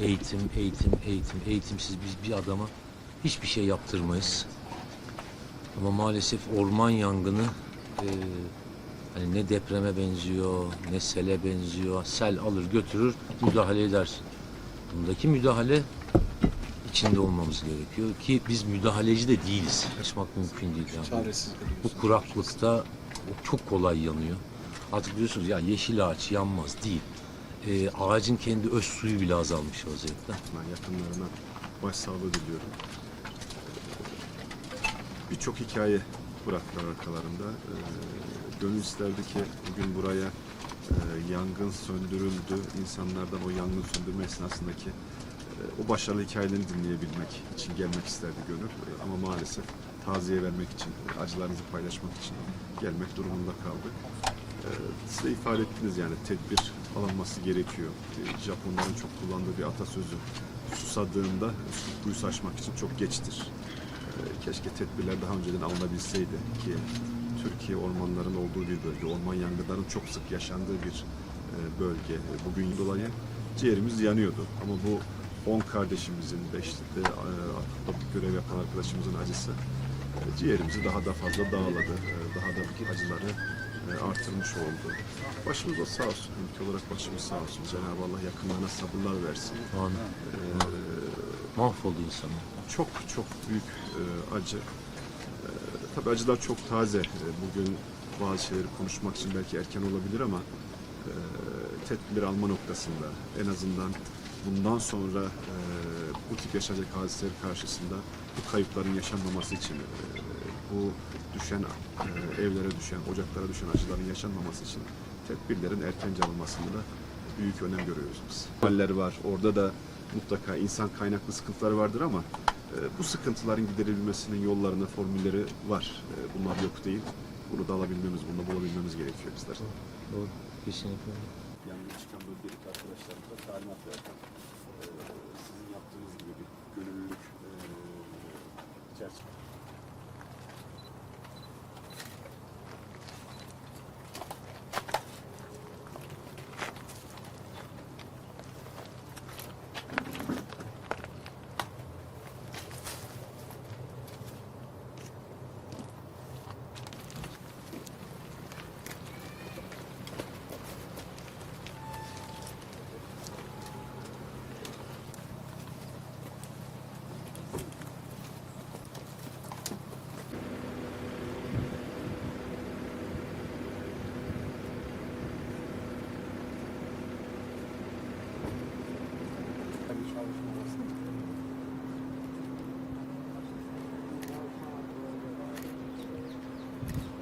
Eğitim, eğitim, eğitim, eğitimsiz biz bir adama hiçbir şey yaptırmayız. Ama maalesef orman yangını e, hani ne depreme benziyor, ne sele benziyor. Sel alır götürür, müdahale edersin. Bundaki müdahale içinde olmamız gerekiyor ki biz müdahaleci de değiliz. Kaçmak mümkün değil yani. Bu kuraklıkta çok kolay yanıyor. Artık diyorsunuz ya yeşil ağaç yanmaz değil. Ee, ağacın kendi öz suyu bile azalmış vaziyette. Ben yakınlarına başsağlığı diliyorum. Birçok hikaye bıraktılar arkalarında. Ee, Gönül isterdi ki bugün buraya e, yangın söndürüldü. İnsanlardan o yangın söndürme esnasındaki e, o başarılı hikayelerini dinleyebilmek için gelmek isterdi Gönül. E, Ama maalesef taziye vermek için, acılarınızı paylaşmak için gelmek durumunda kaldık. Siz de ifade ettiniz yani tedbir alınması gerekiyor. Ee, Japonların çok kullandığı bir atasözü susadığında kuyusu açmak için çok geçtir. Ee, Keşke tedbirler daha önceden alınabilseydi ki Türkiye ormanların olduğu bir bölge, orman yangınlarının çok sık yaşandığı bir e, bölge. E, Bugün dolayı ciğerimiz yanıyordu ama bu 10 kardeşimizin, 5'te görev yapan arkadaşımızın acısı e, ciğerimizi daha da fazla dağladı. E, Daha da acıları e, artırmış oldu. Başımız da sağ olsun. Ülke olarak başımız sağ olsun. Cenab-ı Allah yakınlarına sabırlar versin. Amin. E, Mahvoldu insanlar. çok çok büyük e, acı. E, tabii acılar çok taze. E, bugün bazı şeyleri konuşmak için belki erken olabilir ama e, tedbir alma noktasında en azından bundan sonra e, bu tip yaşanacak hadiseler karşısında bu kayıpların yaşanmaması için e, bu düşen e, evlere düşen, ocaklara düşen acıların yaşanmaması için tedbirlerin erken alınmasında da büyük önem görüyoruz biz. Haller var. Orada da mutlaka insan kaynaklı sıkıntılar vardır ama e, bu sıkıntıların giderilmesinin yollarına formülleri var. Bunlar yok değil. Bunu da alabilmemiz, bunu da bulabilmemiz gerekiyor bizler. Doğru. Kesinlikle. Yanına çıkan bölgedeki arkadaşlarımıza talimat verdim.